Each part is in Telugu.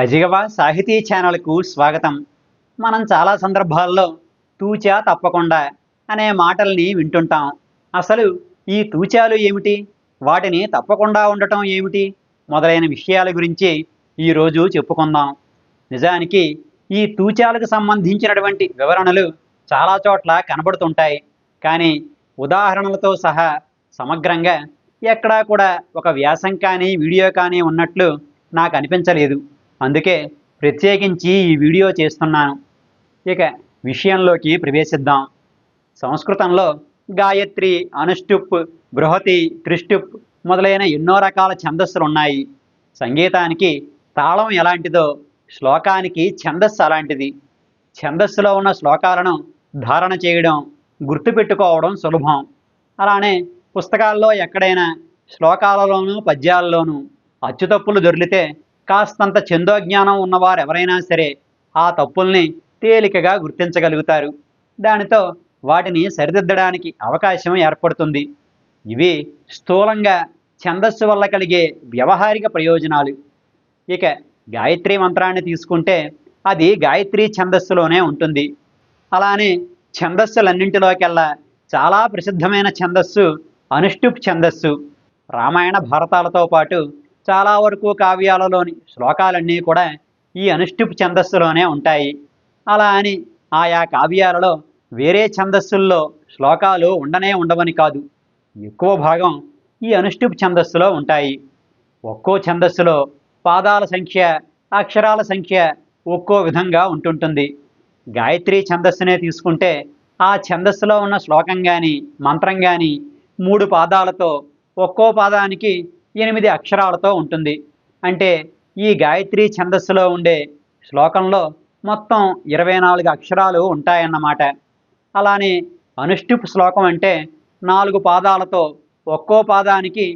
అజిగవ సాహితీ ఛానల్కు స్వాగతం. మనం చాలా సందర్భాల్లో తూచా తప్పకుండా అనే మాటల్ని వింటుంటాం. అసలు ఈ తూచాలు ఏమిటి? వాటిని తప్పకుండా ఉండటం ఏమిటి? మొదలైన విషయాల గురించి ఈరోజు చెప్పుకుందాం. నిజానికి ఈ తూచాలకు సంబంధించినటువంటి వివరణలు చాలా చోట్ల కనబడుతుంటాయి. కానీ ఉదాహరణలతో సహా సమగ్రంగా ఎక్కడా కూడా ఒక వ్యాసం కానీ వీడియో కానీ ఉన్నట్లు నాకు అనిపించలేదు. అందుకే ప్రత్యేకించి ఈ వీడియో చేస్తున్నాను. ఇక విషయంలోకి ప్రవేశిద్దాం. సంస్కృతంలో గాయత్రి అనుష్టుప్ బృహతి త్రిష్టుప్ మొదలైన ఎన్నో రకాల ఛందస్సులు ఉన్నాయి సంగీతానికి తాళం ఎలాంటిదో శ్లోకానికి ఛందస్సు అలాంటిది. ఛందస్సులో ఉన్న శ్లోకాలను ధారణ చేయడం గుర్తుపెట్టుకోవడం సులభం. అలానే పుస్తకాల్లో ఎక్కడైనా శ్లోకాలలోనూ పద్యాల్లోనూ అచ్చుతప్పులు దొర్లితే కాస్తంత ఛందోజ్ఞానం ఉన్నవారు ఎవరైనా సరే ఆ తప్పుల్ని తేలికగా గుర్తించగలుగుతారు. దానితో వాటిని సరిదిద్దడానికి అవకాశం ఏర్పడుతుంది. ఇవి స్థూలంగా ఛందస్సు వల్ల కలిగే వ్యవహారిక ప్రయోజనాలు. ఇక గాయత్రి మంత్రాన్ని తీసుకుంటే అది గాయత్రి ఛందస్సులోనే ఉంటుంది. అలానే ఛందస్సులన్నింటిలోకెల్లా చాలా ప్రసిద్ధమైన ఛందస్సు అనుష్టుప్ ఛందస్సు. రామాయణ భారతాలతో పాటు చాలా వరకు కావ్యాలలోని శ్లోకాలన్నీ కూడా ఈ అనుష్ఠుప్ ఛందస్సులోనే ఉంటాయి. అలా అని ఆయా కావ్యాలలో వేరే ఛందస్సుల్లో శ్లోకాలు ఉండనే ఉండవని కాదు. ఎక్కువ భాగం ఈ అనుష్ఠుప్ ఛందస్సులో ఉంటాయి. ఒక్కో ఛందస్సులో పాదాల సంఖ్య అక్షరాల సంఖ్య ఒక్కో విధంగా ఉంటుంటుంది. గాయత్రి ఛందస్సునే తీసుకుంటే ఆ ఛందస్సులో ఉన్న శ్లోకం కానీ మంత్రం కానీ మూడు పాదాలతో ఒక్కో పాదానికి ఎనిమిది అక్షరాలతో ఉంటుంది. అంటే ఈ గాయత్రి ఛందస్సులో ఉండే శ్లోకంలో మొత్తం ఇరవై నాలుగు అక్షరాలు ఉంటాయన్నమాట. అలానే అనుష్ఠుప్ శ్లోకం అంటే నాలుగు పాదాలతో ఒక్కో పాదానికి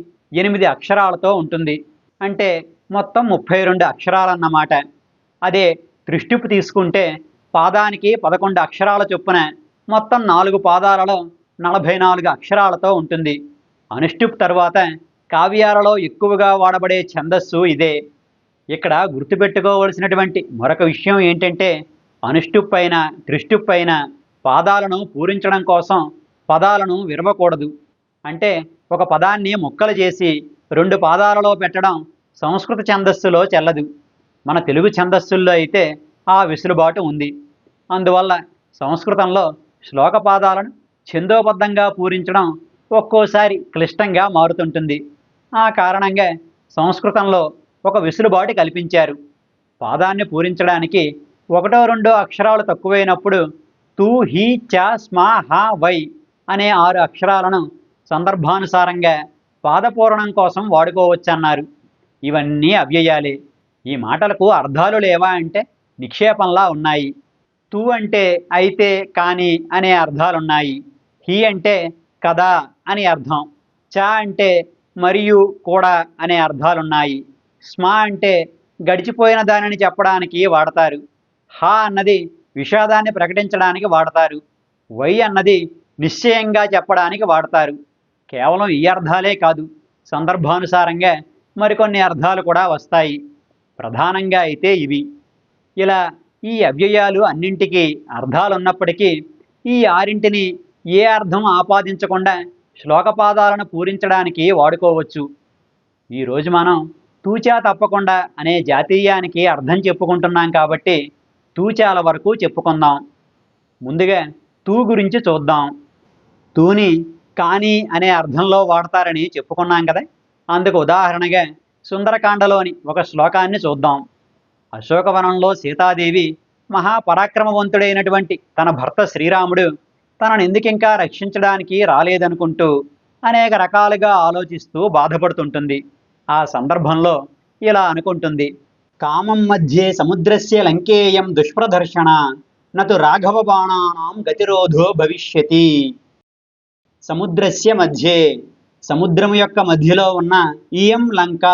ఎనిమిది అక్షరాలతో ఉంటుంది. అంటే మొత్తం ముప్పై రెండు అక్షరాలన్నమాట. అదే త్రిష్టుపు తీసుకుంటే పాదానికి పదకొండు అక్షరాల చొప్పున మొత్తం నాలుగు పాదాలలో నలభై నాలుగు అక్షరాలతో ఉంటుంది. అనుష్టుప్ తర్వాత కావ్యాలలో ఎక్కువగా వాడబడే ఛందస్సు ఇదే. ఇక్కడ గుర్తుపెట్టుకోవలసినటువంటి మరొక విషయం ఏంటంటే అనుష్టుప్పైన పైన పైన పాదాలను పూరించడం కోసం పదాలను విరవకూడదు అంటే ఒక పదాన్ని ముక్కలు చేసి రెండు పాదాలలో పెట్టడం సంస్కృత ఛందస్సులో చెల్లదు. మన తెలుగు ఛందస్సుల్లో అయితే ఆ వెసులుబాటు ఉంది. అందువల్ల సంస్కృతంలో శ్లోక పాదాలను ఛందోబద్ధంగా పూరించడం ఒక్కోసారి క్లిష్టంగా మారుతుంటుంది. ఆ కారణంగా సంస్కృతంలో ఒక వెసులుబాటు కల్పించారు. పాదాన్ని పూరించడానికి ఒకటో రెండో అక్షరాలు తక్కువైనప్పుడు తూ హీ చ స్మా హ వై అనే ఆరు అక్షరాలను సందర్భానుసారంగా పాదపూరణం కోసం వాడుకోవచ్చన్నారు. ఇవన్నీ అవ్యయాలే. ఈ మాటలకు అర్థాలు లేవా అంటే నిక్షేపంలా ఉన్నాయి. తూ అంటే అయితే కానీ అనే అర్థాలున్నాయి. హీ అంటే కదా అని అర్థం. చ అంటే మరియు కూడా అనే అర్థాలున్నాయి. స్మా అంటే గడిచిపోయిన దానిని చెప్పడానికి వాడతారు. హా అన్నది విషాదాన్ని ప్రకటించడానికి వాడతారు. వై అన్నది నిశ్చయంగా చెప్పడానికి వాడతారు. కేవలం ఈ అర్థాలే కాదు సందర్భానుసారంగా మరికొన్ని అర్థాలు కూడా వస్తాయి. ప్రధానంగా అయితే ఇవి. ఇలా ఈ అవ్యయాలు అన్నింటికీ అర్థాలున్నప్పటికీ ఈ ఆరింటిని ఏ అర్థం ఆపాదించకుండా శ్లోకపాదాలను పూరించడానికి వాడుకోవచ్చు. ఈరోజు మనం తూచా తప్పకుండా అనే జాతీయానికి అర్థం చెప్పుకుంటున్నాం కాబట్టి తూచాల వరకు చెప్పుకుందాం. ముందుగా తూ గురించి చూద్దాం. తూని కానీ అనే అర్థంలో వాడతారని చెప్పుకున్నాం కదా? అందుకు ఉదాహరణగా సుందరకాండలోని ఒక శ్లోకాన్ని చూద్దాం. అశోకవనంలో సీతాదేవి మహాపరాక్రమవంతుడైనటువంటి తన భర్త శ్రీరాముడు తనను ఎందుకింకా రక్షించడానికి రాలేదనుకుంటూ అనేక రకాలుగా ఆలోచిస్తూ బాధపడుతుంటుంది. ఆ సందర్భంలో ఇలా అనుకుంటుంది. కామం మధ్యే సముద్రస్య లంకేయం దుష్ప్రదర్శన నతు రాఘవ బాణానాం గతిరోధో భవిష్యతి. సముద్రస్య మధ్యే సముద్రం యొక్క మధ్యలో ఉన్న ఇయం లంక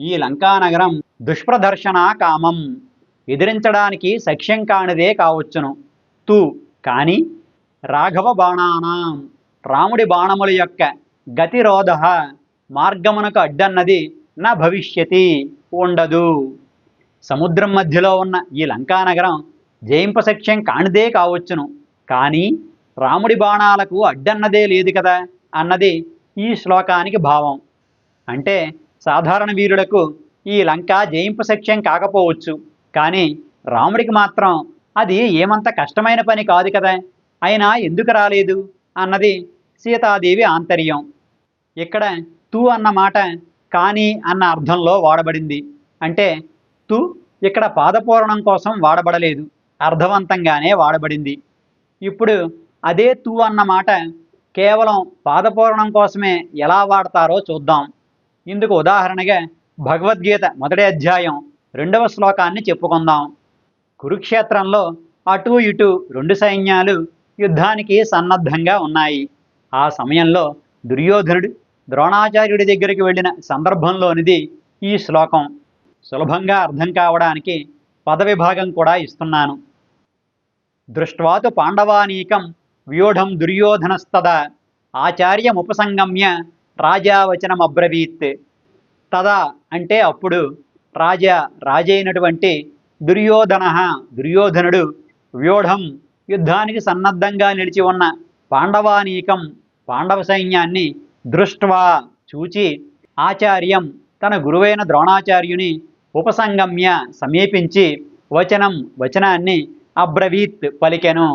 ఈ లంకా నగరం దుష్ప్రదర్శన కామం. ఎదిరించడానికి సఖ్యం కానిదే కావచ్చును. తు కానీ రాఘవ బాణానాం రాముడి బాణముల యొక్క గతిరోధ మార్గమునకు అడ్డన్నది నా భవిష్యతి ఉండదు. సముద్రం మధ్యలో ఉన్న ఈ లంకానగరం జయింపశక్యం కానిదే కావచ్చును. కానీ రాముడి బాణాలకు అడ్డన్నదే లేదు కదా అన్నది ఈ శ్లోకానికి భావం. అంటే సాధారణ వీరులకు ఈ లంక జయింపశక్యం కాకపోవచ్చు. కానీ రాముడికి మాత్రం అది ఏమంత కష్టమైన పని కాదు కదా. అయినా ఎందుకు రాలేదు? అన్నది సీతాదేవి ఆంతర్యం. ఇక్కడ తు అన్న మాట కానీ అన్న అర్థంలో వాడబడింది. అంటే తు ఇక్కడ పాదపూరణం కోసం వాడబడలేదు. అర్థవంతంగానే వాడబడింది. ఇప్పుడు అదే తు అన్న మాట కేవలం పాదపూరణం కోసమే ఎలా వాడతారో చూద్దాం. ఇందుకు ఉదాహరణగా భగవద్గీత మొదటి అధ్యాయం రెండవ శ్లోకాన్ని చెప్పుకుందాం. కురుక్షేత్రంలో అటు ఇటు రెండు సైన్యాలు యుద్ధానికి సన్నద్ధంగా ఉన్నాయి. ఆ సమయంలో దుర్యోధనుడు ద్రోణాచార్యుడి దగ్గరికి వెళ్ళిన సందర్భంలోనిది ఈ శ్లోకం. సులభంగా అర్థం కావడానికి పదవిభాగం కూడా ఇస్తున్నాను. దృష్ట్వాతు పాండవానీకం వ్యూఢం దుర్యోధనస్తద ఆచార్యముపసంగమ్య రాజావచనమబ్రవీత్ తదా అంటే అప్పుడు రాజా రాజైనటువంటి దుర్యోధన దుర్యోధనుడు వ్యూఢం యుద్ధానికి సన్నద్ధంగా నిలిచి ఉన్న పాండవానీకం పాండవ సైన్యాన్ని దృష్ట్వా చూచి ఆచార్యం తన గురువైన ద్రోణాచార్యుని ఉపసంగమ్య సమీపించి వచనం వచనాన్ని అబ్రవీత్ పలికెను.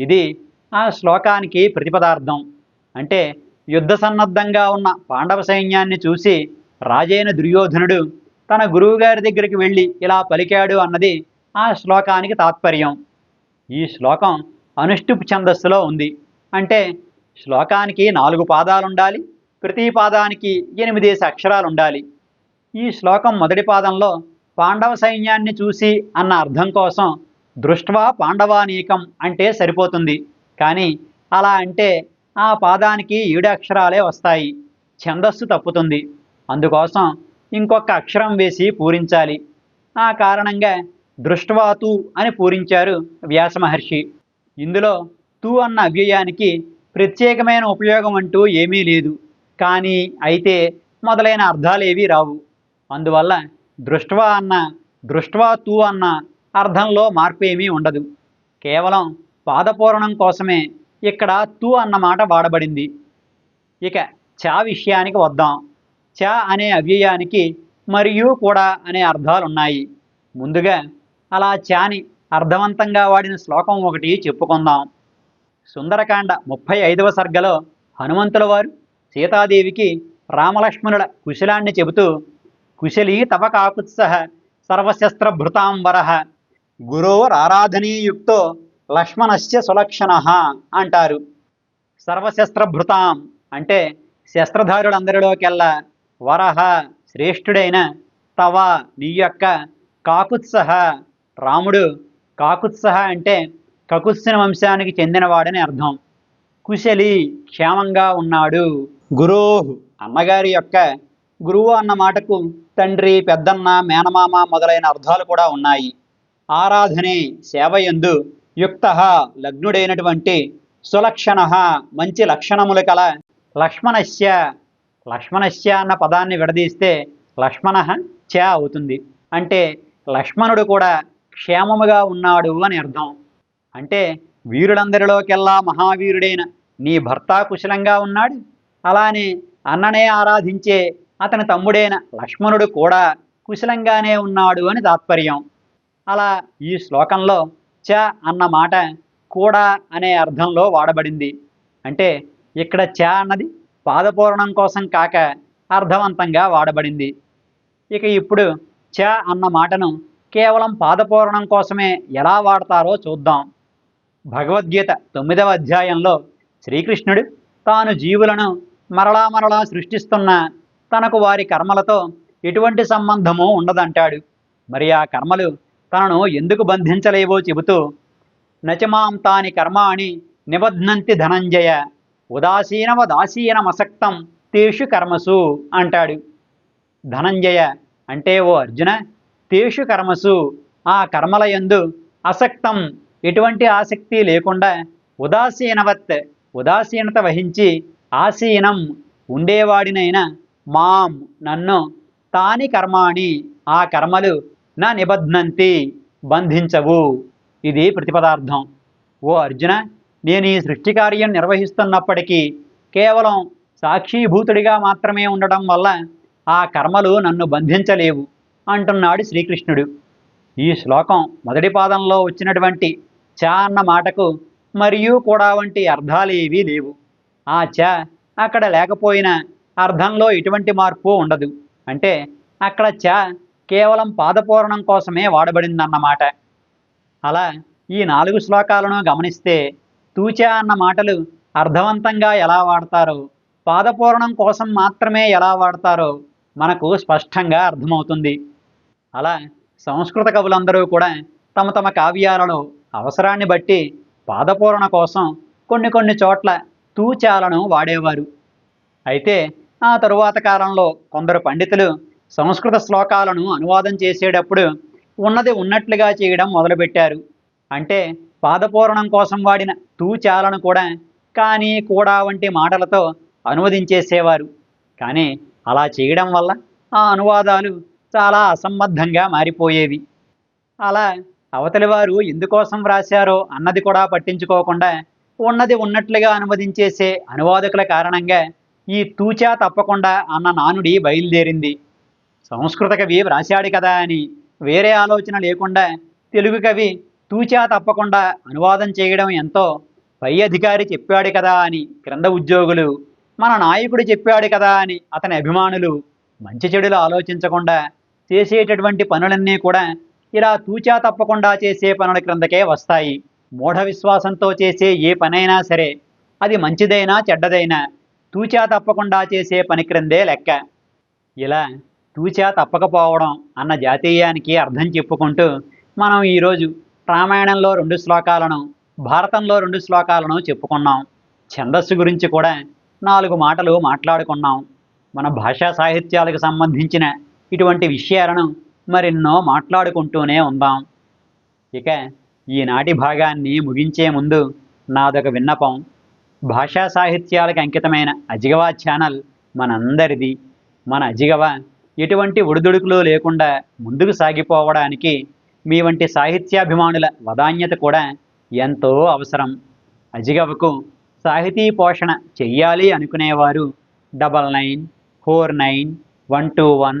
ఇది ఆ శ్లోకానికి ప్రతిపదార్థం. అంటే యుద్ధ సన్నద్ధంగా ఉన్న పాండవ సైన్యాన్ని చూసి రాజైన దుర్యోధనుడు తన గురువుగారి దగ్గరికి వెళ్ళి ఇలా పలికాడు అన్నది ఆ శ్లోకానికి తాత్పర్యం. ఈ శ్లోకం అనుష్టుప్ ఛందస్సులో ఉంది. అంటే శ్లోకానికి నాలుగు పాదాలు ఉండాలి ప్రతి పాదానికి ఎనిమిదేసి అక్షరాలు ఉండాలి ఈ శ్లోకం మొదటి పాదంలో పాండవ సైన్యాన్ని చూసి అన్న అర్థం కోసం దృష్ట్వా పాండవానీకం అంటే సరిపోతుంది. కానీ అలా అంటే ఆ పాదానికి ఏడు అక్షరాలే వస్తాయి. ఛందస్సు తప్పుతుంది. అందుకోసం ఇంకొక అక్షరం వేసి పూరించాలి. ఆ కారణంగా దృష్టవాతు అని పూరించారు వ్యాస మహర్షి. ఇందులో తు అన్న అవ్యయానికి ప్రత్యేకమైన ఉపయోగం అంటూ ఏమీ లేదు. కానీ అయితే మొదలైన అర్థాలేవీ రావు. అందువల్ల దృష్టవా అన్న దృష్టవా తూ అన్న అర్థంలో మార్పు ఏమీ ఉండదు. కేవలం పాదపూరణం కోసమే ఇక్కడ తూ అన్న మాట వాడబడింది. ఇక చా విషయానికి వద్దాం. చ అనే అవ్యయానికి మరియు కూడా అనే అర్థాలు ఉన్నాయి ముందుగా అలా చాని అర్థవంతంగా వాడిన శ్లోకం ఒకటి చెప్పుకుందాం. సుందరకాండ ముప్పై ఐదవ సర్గలో హనుమంతుల వారు సీతాదేవికి రామలక్ష్మణుల కుశలాన్ని చెబుతూ కుశలీ తవ కాకుత్సహ సర్వశస్త్రభృతాం వరహ గురోరారాధనీయుక్తో లక్ష్మణస్య సులక్షణ అంటారు. సర్వశస్త్రభృతాం అంటే శస్త్రధారులందరిలోకెల్లా వరహ శ్రేష్ఠుడైన తవ నీ యొక్క కాకుత్సహ రాముడు కాకుత్సహ అంటే కకుత్సిన వంశానికి చెందినవాడని అర్థం. కుశలి క్షేమంగా ఉన్నాడు. గురోహు అన్నగారి యొక్క గురువు అన్న మాటకు తండ్రి పెద్దన్న మేనమామ మొదలైన అర్థాలు కూడా ఉన్నాయి. ఆరాధనే సేవయందు యుక్త లగ్నుడైనటువంటి సులక్షణ మంచి లక్షణములు కల లక్ష్మణస్య. లక్ష్మణస్య అన్న పదాన్ని విడదీస్తే లక్ష్మణ చ అవుతుంది. అంటే లక్ష్మణుడు కూడా క్షేమముగా ఉన్నాడు అని అర్థం. అంటే వీరులందరిలోకెల్లా మహావీరుడైన నీ భర్త కుశలంగా ఉన్నాడు. అలానే అన్ననే ఆరాధించే అతని తమ్ముడైన లక్ష్మణుడు కూడా కుశలంగానే ఉన్నాడు అని తాత్పర్యం. అలా ఈ శ్లోకంలో చ అన్న మాట కూడా అనే అర్థంలో వాడబడింది. అంటే ఇక్కడ చ అన్నది పాదపూరణం కోసం కాక అర్థవంతంగా వాడబడింది. ఇక ఇప్పుడు చ అన్న మాటను కేవలం పాదపూరణం కోసమే ఎలా వాడతారో చూద్దాం. భగవద్గీత తొమ్మిదవ అధ్యాయంలో శ్రీకృష్ణుడు తాను జీవులను మరలా మరలా సృష్టిస్తున్న తనకు వారి కర్మలతో ఎటువంటి సంబంధము ఉండదంటాడు. మరి ఆ కర్మలు తనను ఎందుకు బంధించలేవో చెబుతూ నచమాం తాని కర్మాణి నిబధ్నంతి ధనంజయ ఉదాసీనవదాసీనమసక్తం తేషు కర్మసు అంటాడు. ధనంజయ అంటే ఓ అర్జున తేషు కర్మసు. ఆ కర్మల యందు అసక్తం. ఎటువంటి ఆసక్తి లేకుండా ఉదాసీనవత్ ఉదాసీనత వహించి ఆసీనం ఉండేవాడినైన మాం నన్ను తాని కర్మాణి ఆ కర్మలు నా నిబధ్నంతి బంధించవు. ఇది ప్రతిపదార్థం. ఓ అర్జున నేను ఈ సృష్టి కార్యం నిర్వహిస్తున్నప్పటికీ కేవలం సాక్షీభూతుడిగా మాత్రమే ఉండడం వల్ల ఆ కర్మలు నన్ను బంధించలేవు. అంటున్నాడు శ్రీకృష్ణుడు. ఈ శ్లోకం మొదటి పాదంలో వచ్చినటువంటి చ అన్న మాటకు మరియు కూడా వంటి అర్థాలు ఏవీ లేవు. ఆ చ అక్కడ లేకపోయినా అర్థంలో ఎటువంటి మార్పు ఉండదు. అంటే అక్కడ చ కేవలం పాదపూరణం కోసమే వాడబడిందన్నమాట. అలా ఈ నాలుగు శ్లోకాలను గమనిస్తే తూచ అన్న మాటలు అర్థవంతంగా ఎలా వాడతారో పాదపూరణం కోసం మాత్రమే ఎలా వాడతారో మనకు స్పష్టంగా అర్థమవుతుంది. అలా సంస్కృత కవులందరూ కూడా తమ తమ కావ్యాలలో అవసరాన్ని బట్టి పాదపూరణ కోసం కొన్ని కొన్ని చోట్ల తూచాలను వాడేవారు. అయితే ఆ తరువాత కాలంలో కొందరు పండితులు సంస్కృత శ్లోకాలను అనువాదం చేసేటప్పుడు ఉన్నది ఉన్నట్లుగా చేయడం మొదలుపెట్టారు. అంటే పాదపూరణం కోసం వాడిన తూచాలను కూడా కానీ కూడా వంటి మాటలతో అనువదించేసేవారు. కానీ అలా చేయడం వల్ల ఆ అనువాదాలు చాలా అసంబద్ధంగా మారిపోయేవి. అలా అవతలి వారు ఎందుకోసం వ్రాశారో అన్నది కూడా పట్టించుకోకుండా ఉన్నది ఉన్నట్లుగా అనువదించేసే అనువాదకుల కారణంగా ఈ తూచా తప్పకుండా అన్న నానుడి బయలుదేరింది. సంస్కృత కవి వ్రాశాడు కదా అని వేరే ఆలోచన లేకుండా తెలుగు కవి తూచా తప్పకుండా అనువాదం చేయడం ఎంతో పై అధికారి చెప్పాడు కదా అని క్రింద ఉద్యోగులు మన నాయకుడు చెప్పాడు కదా అని అతని అభిమానులు మంచి చెడులు ఆలోచించకుండా చేసేటటువంటి పనులన్నీ కూడా ఇలా తూచా తప్పకుండా చేసే పనుల క్రిందకే వస్తాయి. మూఢ విశ్వాసంతో చేసే ఏ పనైనా సరే అది మంచిదైనా చెడ్డదైనా తూచా తప్పకుండా చేసే పని క్రిందే లెక్క. ఇలా తూచా తప్పకపోవడం అన్న జాతీయానికి అర్థం చెప్పుకుంటూ మనం ఈరోజు రామాయణంలో రెండు శ్లోకాలను భారతంలో రెండు శ్లోకాలను చెప్పుకున్నాం. ఛందస్సు గురించి కూడా నాలుగు మాటలు మాట్లాడుకున్నాం. మన భాషా సాహిత్యాలకు సంబంధించిన ఇటువంటి విషయాలను మరెన్నో మాట్లాడుకుంటూనే ఉందాం. ఇక ఈనాటి భాగాన్ని ముగించే ముందు నాదొక విన్నపం. భాషా సాహిత్యాలకు అంకితమైన అజిగవా ఛానల్ మనందరిది. మన అజిగవ ఎటువంటి ఒడిదుడుకులు లేకుండా ముందుకు సాగిపోవడానికి మీ వంటి సాహిత్యాభిమానుల వదాన్యత కూడా ఎంతో అవసరం. అజిగవకు సాహితీ పోషణ చెయ్యాలి అనుకునేవారు double nine four nine one two one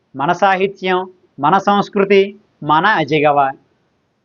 మన సాహిత్యం మన సంస్కృతి మన అజిగవ.